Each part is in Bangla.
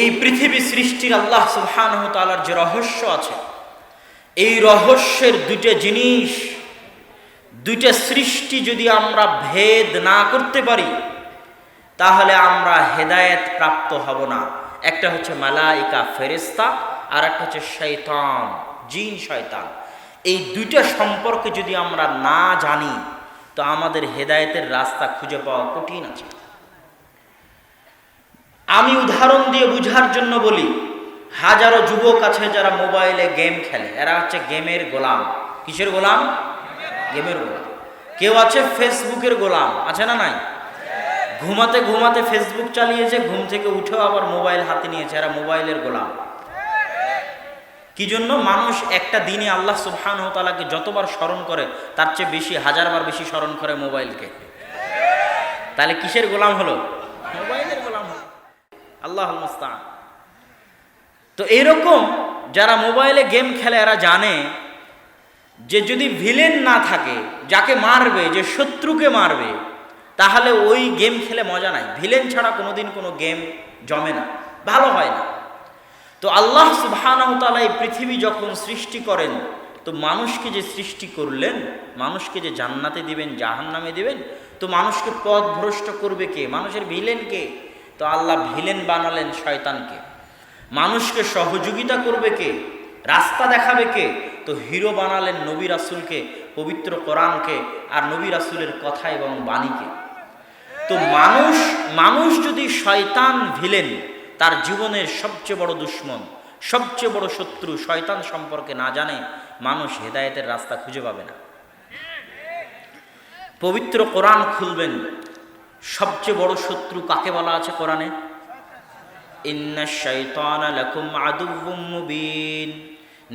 এই পৃথিবী সৃষ্টির আল্লাহ সুবহানাহু যে রহস্য আছে, এই রহস্যের দুইটা জিনিস, দুইটা সৃষ্টি যদি আমরা ভেদ না করতে পারি, তাহলে আমরা হেদায়েত প্রাপ্ত হব না। একটা হচ্ছে মালাইকা ফেরেস্তা আর একটা হচ্ছে শৈতান জিন, শয়তান। এই দুইটা সম্পর্কে যদি আমরা না জানি, তো আমাদের হেদায়েতের রাস্তা খুঁজে পাওয়া কঠিন আছে। আমি উদাহরণ দিয়ে বুঝার জন্য বলি, হাজারো যুবক আছে যারা মোবাইলে গেম খেলে। এরা হচ্ছে গেমের গোলাম। কিসের গোলাম? গেমের গোলাম। কেউ আছে ফেসবুকের গোলাম। আছে না নাই? ঘুমাতে ঘুমাতে ফেসবুক চালিয়েছে, ঘুম থেকে উঠেও আবার মোবাইল হাতে নিয়েছে। এরা মোবাইলের গোলাম। কি জন্য মানুষ একটা দিনে আল্লাহ সুবহান তালাকে যতবার স্মরণ করে, তার চেয়ে বেশি, হাজারবার বেশি স্মরণ করে মোবাইলকে। তাহলে কিসের গোলাম হলো গোলাম হলো? আল্লাহ মুস্তান তো এরকম যারা মোবাইলে গেম খেলে, এরা জানে যে যদি ভিলেন না থাকে, যাকে মারবে, যে শত্রুকে মারবে, তাহলে ওই গেম খেলে মজা নাই। ভিলেন ছাড়া কোনোদিন কোনো গেম জমে না, ভালো হয় না। তো আল্লাহ সুবাহানহতালা এই পৃথিবী যখন সৃষ্টি করেন, তো মানুষকে যে সৃষ্টি করলেন, মানুষকে যে জান্নাতে দিবেন জাহান নামে দিবেন, তো মানুষকে পথ ভ্রষ্ট করবে কে? মানুষের ভিলেন কে? তো আল্লাহ ভিলেন বানালেন শয়তানকে। মানুষকে সহযোগিতা করবে কে? রাস্তা দেখাবে কে? তো হিরো বানালেন নবী রাসুলকে, পবিত্র কোরআনকে আর নবী রাসুলের কথা এবং বাণীকে। তো মানুষ মানুষ যদি শয়তান ভিলেন, তার জীবনের সবচেয়ে বড় দুশ্মন, সবচেয়ে বড় শত্রু শয়তান সম্পর্কে না জানে, মানুষ হেদায়েতের রাস্তা খুঁজে পাবে না। পবিত্র কোরআন খুলবেন সবচেয়ে বড় শত্রু কাকে বলা আছে কোরআনে?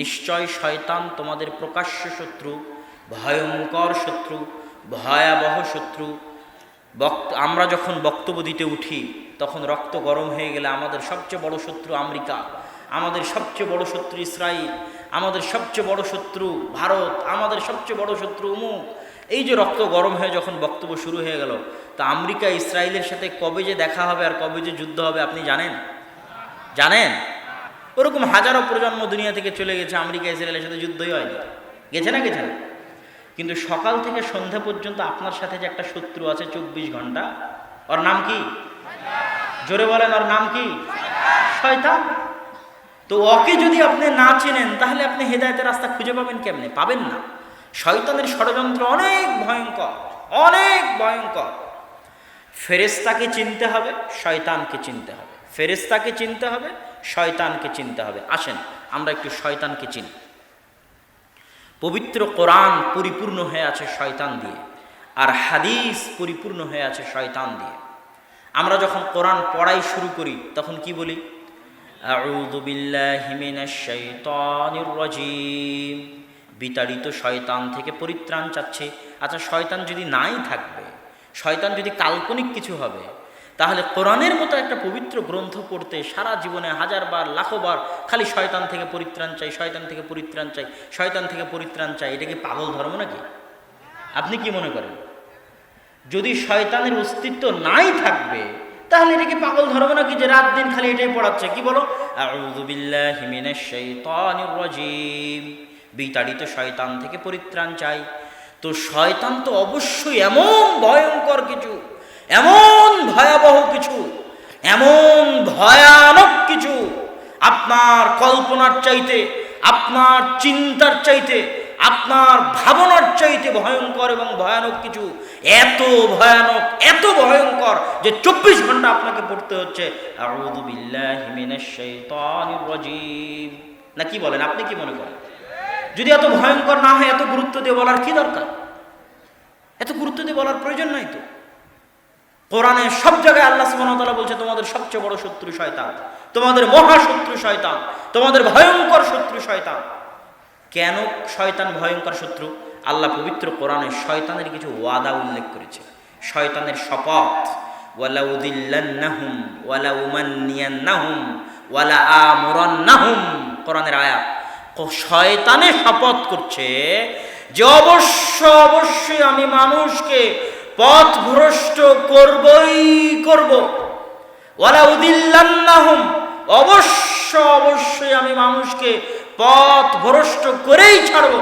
নিশ্চয় শয়তান তোমাদের প্রকাশ্য শত্রু, ভয়ঙ্কর শত্রু, ভয়াবহ শত্রু। বক্ত আমরা যখন বক্তব্য দিতে উঠি, তখন রক্ত গরম হয়ে গেলে আমাদের সবচেয়ে বড় শত্রু আমেরিকা, আমাদের সবচেয়ে বড় শত্রু ইসরায়েল আমাদের সবচেয়ে বড় শত্রু ভারত, আমাদের সবচেয়ে বড় শত্রু উমুক। এই যে রক্ত গরম হয়ে যখন বক্তব্য শুরু হয়ে গেল তা আমেরিকা ইসরায়েলের সাথে কবে যে দেখা হবে আর কবে যে যুদ্ধ হবে আপনি জানেন? জানেন? ওরকম হাজারো প্রজন্ম দুনিয়া থেকে চলে গেছে, আমেরিকা ইসরায়েলের সাথে যুদ্ধই হয়নি। গেছে না গেছে না? কিন্তু সকাল থেকে সন্ধ্যা পর্যন্ত আপনার সাথে যে একটা শত্রু আছে চব্বিশ ঘণ্টা, ওর নাম কি? জোরে বলেন, ওর নাম কি? শয়তান। তো ওকে যদি আপনি না চেনেন, তাহলে আপনি হেদায়তের রাস্তা খুঁজে পাবেন কেমনে? পাবেন না। শয়তানের ষড়যন্ত্র অনেক ভয়ঙ্কর অনেক ভয়ঙ্কর। ফেরেস্তাকে চিনতে হবে, শয়তানকে চিনতে হবে। ফেরেস্তাকে চিনতে হবে, শয়তানকে চিনতে হবে। আসেন, আমরা একটু শয়তানকে চিনি। পবিত্র কোরআন পরিপূর্ণ হয়ে আছে শয়তান দিয়ে, আর হাদিস পরিপূর্ণ হয়ে আছে শয়তান দিয়ে। আমরা যখন কোরআন পড়াই শুরু করি, তখন কি বলি? বিতাড়িত শয়তান থেকে পরিত্রাণ চাচ্ছে। আচ্ছা শয়তান যদি নাই থাকবে শয়তান যদি কাল্পনিক কিছু হবে, তাহলে কোরআনের মতো একটা পবিত্র গ্রন্থ পড়তে সারা জীবনে হাজারবার, লাখোবার খালি শয়তান থেকে পরিত্রাণ চাই, শয়তান থেকে পরিত্রাণ চাই, শয়তান থেকে পরিত্রাণ চাই, এটা কি পাগল ধর্ম নাকি? আপনি কি মনে করেন? যদি শয়তানের অস্তিত্ব নাই থাকবে, তাহলে এটা কি পাগল ধর্ম নাকি যে রাত দিন খালি এটাই পড়াচ্ছে? কি বলো? বিতাড়িত শয়তান থেকে পরিত্রাণ চাই। তো শয়তান তো অবশ্যই এমন ভয়ঙ্কর কিছু, এমন ভয়াবহ কিছু, এমন ভয়ানক কিছু আপনার কল্পনার চাইতে, আপনার চিন্তার চাইতে, আপনার ভাবনার চাইতে ভয়ঙ্কর এবং ভয়ানক কিছু, এত ভয়ানক, এত ভয়ঙ্কর যে চব্বিশ ঘণ্টা আপনাকে পড়তে হচ্ছে। আউযু বিল্লাহি মিনাশ শাইতানির রাজিম। না কি বলেন, আপনি কি মনে করেন? যদি এত ভয়ঙ্কর না হয়, এত গুরুত্ব দিয়ে বলার কি দরকার? এত গুরুত্ব দিয়ে বলার প্রয়োজন নাই তো। কোরআনে সব জায়গায় আল্লাহ সুবহানাহু বলছে, তোমাদের সবচেয়ে বড় শত্রু শয়তান, তোমাদের মহাশত্রু শয়তান, তোমাদের ভয়ঙ্কর শত্রু শয়তান। কেন শয়তান ভয়ঙ্কর শত্রু? আল্লাহ পবিত্র কোরআনে শয়তানের কিছু ওয়াদা উল্লেখ করেছে। শয়তানের শপথ ওয়ালা উদিল্লান্নাহুম ওয়ালা উমান্নিয়ান্নাহুম ওয়ালা আমুরান্নাহুম কোরআনের আয়াত। শয়তানে শপথ করছে যে অবশ্য অবশ্যই আমি মানুষকে পথ ভ্রষ্ট করবই করব। ওয়ালা উদিল্লান্নাহুম অবশ্য অবশ্যই আমি মানুষকে পথ ভ্রষ্ট করেই ছাড়ব।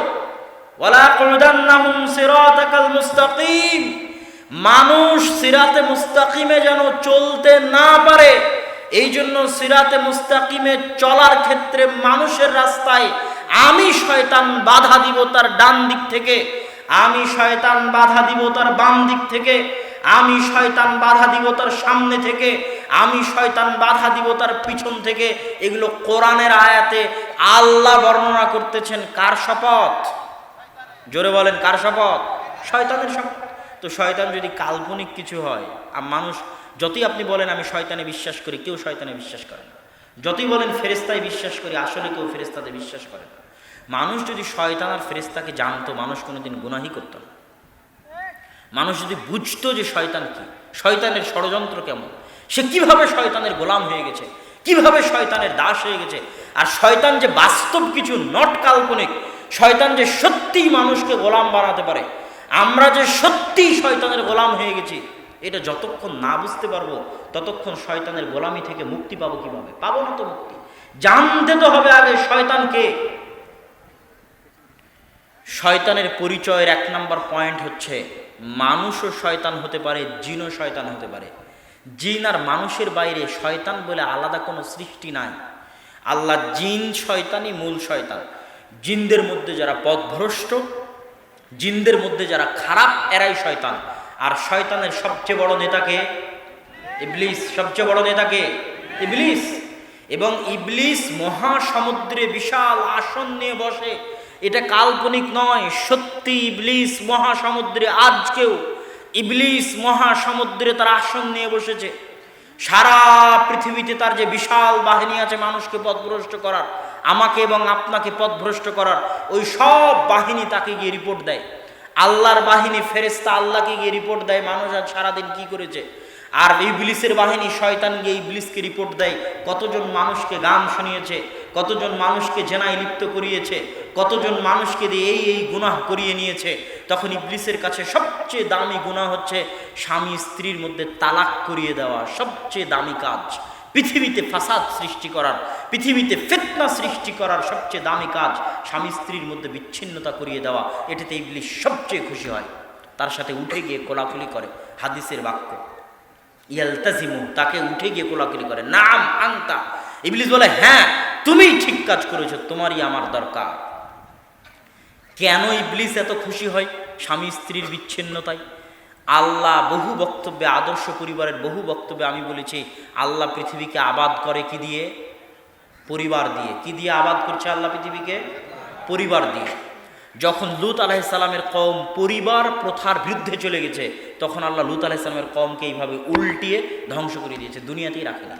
ওয়ালা কুদান্নাহুম সিরাতাকাল মুস্তাকিম, মানুষ সিরাতে মুস্তাকিমে যেন চলতে না পারে এই জন্য সিরাতে মুস্তাকিমে চলার ক্ষেত্রে মানুষের রাস্তায় আমি শয়তান বাধা দিব তার ডান দিক থেকে, আমি শয়তান বাধা দিব তার বাম দিক থেকে, আমি শয়তান বাধা দিব তার সামনে থেকে, আমি শয়তান বাধা দিব তার পিছন থেকে। এগুলো কোরআনের আয়াতে আল্লাহ বর্ণনা করতেছেন। কার শপথ? জোরে বলেন, কার শপথ? শয়তানের শপথ। তো শয়তান যদি কাল্পনিক কিছু হয়, আর মানুষ যতই আপনি বলেন, আমি শয়তানে বিশ্বাস করি, কেউ শয়তানে বিশ্বাস করে না। যতই বলেন ফেরেস্তায় বিশ্বাস করি, আসলে কেউ ফেরেস্তাতে বিশ্বাস করে না। মানুষ যদি শয়তান আর ফেরেস্তাকে জানতো, মানুষ কোনোদিন গুনাহি করতো না। মানুষ যদি বুঝতো যে শয়তান কি, শয়তানের ষড়যন্ত্র কেমন, সে কীভাবে শয়তানের গোলাম হয়ে গেছে, কীভাবে শয়তানের দাস হয়ে গেছে, আর শয়তান যে বাস্তব কিছু নট কাল্পনিক, শয়তান যে সত্যিই মানুষকে গোলাম বানাতে পারে, আমরা যে সত্যিই শয়তানের গোলাম হয়ে গেছি এটা যতক্ষণ না বুঝতে পারব, ততক্ষণ শয়তানের গোলামি থেকে মুক্তি পাবো কীভাবে? পাবো না তো মুক্তি। জানতে তো হবে আগে শয়তানকে। শয়তানের পরিচয়ের এক নম্বর পয়েন্ট হচ্ছে, মানুষও শয়তান হতে পারে, জিনও শয়তান হতে পারে। জিন আর মানুষের বাইরে শয়তান বলে আলাদা কোনো সৃষ্টি নাই। আল্লাহ জিন শয়তানই মূল শয়তান। জিনদের মধ্যে যারা পথভ্রষ্ট, জিনদের মধ্যে যারা খারাপ, এরাই শয়তান। আর শয়তানের সবচেয়ে বড় নেতাকে? ইবলিস, সবচেয়ে বড় নেতাকে? ইবলিস। এবং ইবলিস মহাসমুদ্রে বিশাল আসন নিয়ে বসে। এটা কাল্পনিক নয়, সত্যি ইবলিস মহাসমুদ্রে আজকেও ইবলিস মহাসমুদ্রে তার আসন নিয়ে বসেছে। সারা পৃথিবীতে তার যে বিশাল বাহিনী আছে মানুষকে পথভ্রষ্ট করার, আমাকে এবং আপনাকে পথভ্রষ্ট করার, ওই সব বাহিনী তাকে গিয়ে রিপোর্ট দেয়। আল্লাহর বাহিনী ফেরেস্তা আল্লাহকে গিয়ে রিপোর্ট দেয়, মানুষ আজ সারাদিন কি করেছে? আর এই ইবলিসের বাহিনী শয়তান গিয়ে এই ইবলিসকে রিপোর্ট দেয়, কতজন মানুষকে গান শুনিয়েছে, কতজন মানুষকে জেনায় লিপ্ত করিয়েছে, কতজন মানুষকে দিয়ে এই এই গুনাহ করিয়ে নিয়েছে। তখন ইবলিসের কাছে সবচেয়ে দামি গুনাহ হচ্ছে স্বামী স্ত্রীর মধ্যে তালাক করিয়ে দেওয়া, সবচেয়ে দামি কাজ, পৃথিবীতে ফাসাদ সৃষ্টি করার। পৃথিবীতে ফেতনা সৃষ্টি করার সবচেয়ে দামি কাজ স্বামী স্ত্রীর মধ্যে বিচ্ছিন্নতা করিয়ে দেওয়া। এটাতে ইবলিস সবচেয়ে খুশি হয়। তার সাথে উঠে গিয়ে কোলাকুলি করে হাদিসের বাক্য। ইয়ালতাজিমু, তাকে উঠে গিয়ে কোলাকুলি করে। নাম আন্তা। ইবলিস বলে হ্যাঁ তুমি ঠিক কাজ করেছ, তোমারই আমার দরকার। কেন ইবলিস এত খুশি হয় স্বামী স্ত্রীর বিচ্ছিন্নতায়? আল্লাহ বহু বক্তব্যে, আদর্শ পরিবারের বহু বক্তব্যে আমি বলেছি, আল্লাহ পৃথিবীকে আবাদ করে কি দিয়ে? পরিবার দিয়ে। কি দিয়ে আবাদ করছে আল্লাহ পৃথিবীকে? পরিবার দিয়ে। যখন লুত আলাহিসাল্লামের কম পরিবার প্রথার বিরুদ্ধে চলে গেছে, তখন আল্লাহ লুত আলাহিসাল্লামের কমকে এইভাবে উল্টিয়ে ধ্বংস করে দিয়েছে, দুনিয়াতেই রাখে না।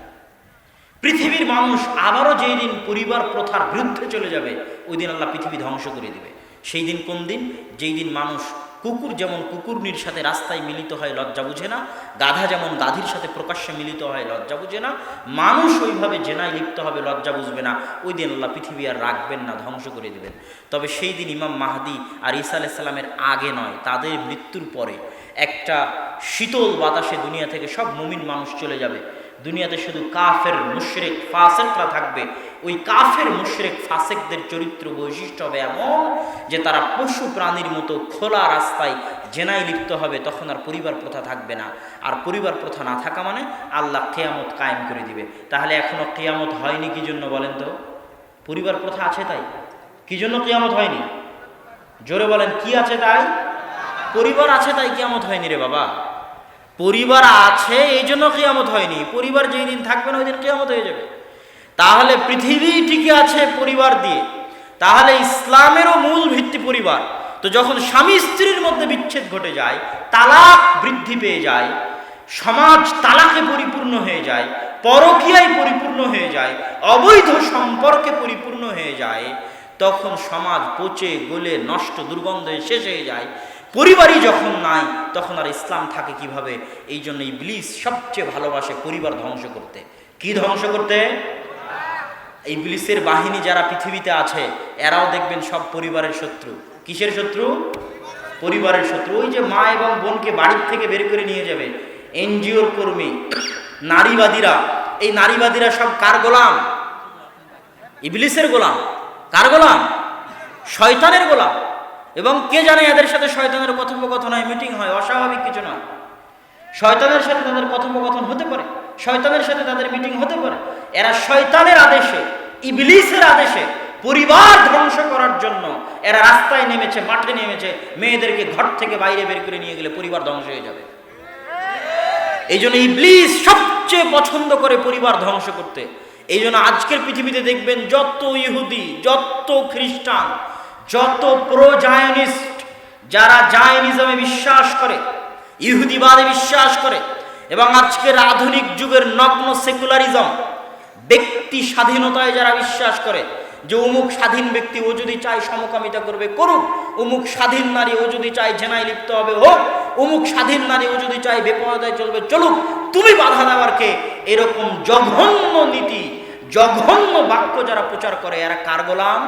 পৃথিবীর মানুষ আবারও যেই দিন পরিবার প্রথার বিরুদ্ধে চলে যাবে, ওই দিন আল্লাহ পৃথিবী ধ্বংস করে দিবে। সেই দিন কোন দিন? যেই দিন মানুষ কুকুর যেমন কুকুরনির সাথে রাস্তায় মিলিত হয়, লজ্জা বুঝে না। গাধা যেমন গাধির সাথে প্রকাশ্যে মিলিত হয়, লজ্জা বুঝে না। মানুষ ওইভাবে জেনায় লিপ্ত হবে, লজ্জা বুঝবে না। ওই দিন আল্লাহ পৃথিবী আর রাখবেন না, ধ্বংস করে দেবেন। তবে সেই দিন ইমাম মাহাদি আর ঈসা আলাইসাল্লামের আগে নয়, তাদের মৃত্যুর পরে একটা শীতল বাতাসে দুনিয়া থেকে সব মুমিন মানুষ চলে যাবে। দুনিয়াতে শুধু কাফের, মুশরেক, ফাসেকরা থাকবে। ওই কাফের, মুশরেক, ফাসেকদের চরিত্র বৈশিষ্ট্য হবে এমন যে তারা পশু প্রাণীর মতো খোলা রাস্তায় জেনায় লিপ্ত হবে, তখন আর পরিবার প্রথা থাকবে না। আর পরিবার প্রথা না থাকা মানে আল্লাহ কেয়ামত কায়েম করে দিবে। তাহলে এখনও কেয়ামত হয়নি কি জন্য বলেন তো? পরিবার প্রথা আছে তাই? কি জন্য কেয়ামত হয়নি? জোরে বলেন, কি আছে তাই? পরিবার আছে তাই কেয়ামত হয়নি রে বাবা। পরিবার আছে, এই জন্য কেয়ামত হয়নি। পরিবার যেই দিন থাকবে না, ওই দিন কেয়ামত হয়ে যাবে। তাহলে পৃথিবী টিকে আছে পরিবার দিয়ে। তাহলে ইসলামেরও মূল ভিত্তি পরিবার। তো যখন স্বামী স্ত্রীর মধ্যে বিচ্ছেদ ঘটে যায়, তালাক বৃদ্ধি পেয়ে যায়, সমাজ তালাকে পরিপূর্ণ হয়ে যায়, পরকীয়ায় পরিপূর্ণ হয়ে যায়, অবৈধ সম্পর্কে পরিপূর্ণ হয়ে যায়, তখন সমাজ পচে, গলে, নষ্ট, দুর্গন্ধে শেষ হয়ে যায়। পরিবারই যখন নাই তখন আর ইসলাম থাকে কীভাবে? এই জন্য ইবলিস সবচেয়ে ভালোবাসে পরিবার ধ্বংস করতে। কি ধ্বংস করতে? ইবলিসের বাহিনী যারা পৃথিবীতে আছে, এরাও দেখবেন সব পরিবারের শত্রু। কিসের শত্রু? পরিবারের শত্রু। ওই যে মা এবং বোনকে বাড়ির থেকে বের করে নিয়ে যাবে। এনজিওর কর্মী, নারীবাদীরা, এই নারীবাদীরা সব কার গোলাম? ইবলিসের গোলাম। কার গোলাম? শয়তানের গোলাম। এবং কে জানে এদের সাথে শয়তানের কথোপকথন হয়, মিটিং হয়, অস্বাভাবিক কিছু নয়। শয়তানের সাথে তাদের কথোপকথন হতে পারে, শয়তানের সাথে তাদের মিটিং হতে পারে। এরা শয়তানের আদেশে, ইবলিসের আদেশে পরিবার ধ্বংস করার জন্য এরা রাস্তায় নেমেছে, মাঠে নেমেছে, মেয়েদেরকে ঘর থেকে বাইরে বের করে নিয়ে গেলে পরিবার ধ্বংস হয়ে যাবে। এই জন্য ইবলিস সবচেয়ে পছন্দ করে পরিবার ধ্বংস করতে। এই জন্য আজকের পৃথিবীতে দেখবেন যত ইহুদি, যত খ্রিস্টান যত প্রো জায়নিস্ট যারা জায়নিজমে বিশ্বাস করে, ইহুদিবাদে বিশ্বাস করে, এবং আজকের আধুনিক যুগের নগ্ন সেকুলারিজম ব্যক্তি স্বাধীনতায় যারা বিশ্বাস করে, যে অমুক স্বাধীন ব্যক্তি ও যদি চায় সমকামিতা করবে, করুক। অমুক স্বাধীন নারী ও যদি চায় জেনায় লিপ্ত হবে, হোক। অমুক স্বাধীন নারী ও যদি চায় বেপরদায় চলবে, চলুক। তুমি বাধা দেওয়ার কে? এরকম জঘন্য নীতি, জঘন্য বাক্য যারা প্রচার করে, এরা কার গোলাম?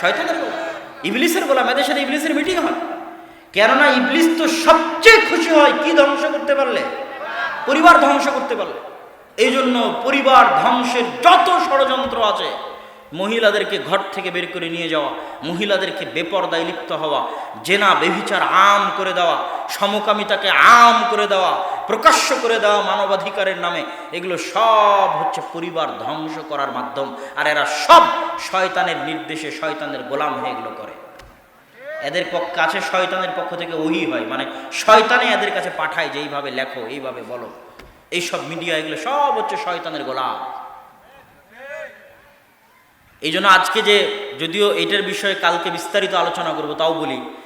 শয়তানের গোলাম। ইবলিসের গোলাম, এদের সাথে ইবলিসের মিটিং হয়। কেননা ইবলিস তো সবচেয়ে খুশি হয় কি ধ্বংস করতে পারলে? পরিবার ধ্বংস করতে পারলে। এই জন্য পরিবার ধ্বংসের যত ষড়যন্ত্র আছে, মহিলাদেরকে ঘর থেকে বের করে নিয়ে যাওয়া, মহিলাদেরকে বেপরদায় লিপ্ত হওয়া, জেনা বেভিচার আম করে দেওয়া, সমকামিতাকে আম করে দেওয়া প্রকাশ্য করে দেওয়া মানবাধিকারের নামে। এগুলো সব হচ্ছে পরিবার ধ্বংস করার মাধ্যম। আর এরা সব শয়তানের নির্দেশে শয়তানের গোলাম হয়ে এগুলো করে। এদের পক্ষ, কাছে শয়তানের পক্ষ থেকে ওহি হয়। মানে শয়তানে এদের কাছে পাঠায় যে এইভাবে লেখো, এইভাবে বলো। এইসব মিডিয়া এগুলো সব হচ্ছে শয়তানের গোলাম। এই জন্য আজকে যে, যদিও এটার বিষয়ে কালকে বিস্তারিত আলোচনা করব, তাও বলি।